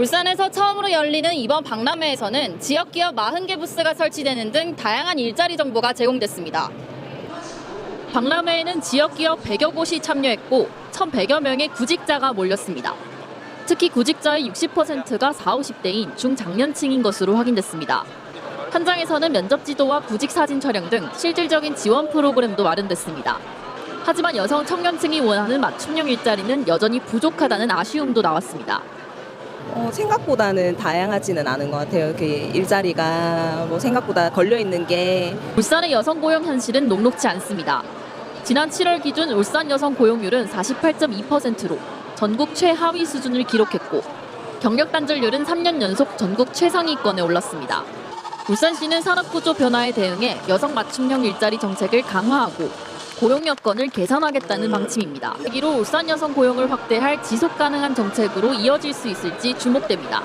울산에서 처음으로 열리는 이번 박람회에서는 지역 기업 40개 부스가 설치되는 등 다양한 일자리 정보가 제공됐습니다. 박람회에는 지역 기업 100여 곳이 참여했고 1,100여 명의 구직자가 몰렸습니다. 특히 구직자의 60%가 40, 50대인 중장년층인 것으로 확인됐습니다. 현장에서는 면접 지도와 구직 사진 촬영 등 실질적인 지원 프로그램도 마련됐습니다. 하지만 여성 청년층이 원하는 맞춤형 일자리는 여전히 부족하다는 아쉬움도 나왔습니다. 어, 생각보다는 다양하지는 않은 것 같아요. 그 일자리가 뭐 생각보다 걸려 있는 게 울산의 여성 고용 현실은 녹록지 않습니다. 지난 7월 기준 울산 여성 고용률은 48.2%로 전국 최하위 수준을 기록했고 경력 단절률은 3년 연속 전국 최상위권에 올랐습니다. 울산시는 산업구조 변화에 대응해 여성 맞춤형 일자리 정책을 강화하고 고용 여건을 개선하겠다는 방침입니다. 이로 울산 여성 고용을 확대할 지속 가능한 정책으로 이어질 수 있을지 주목됩니다.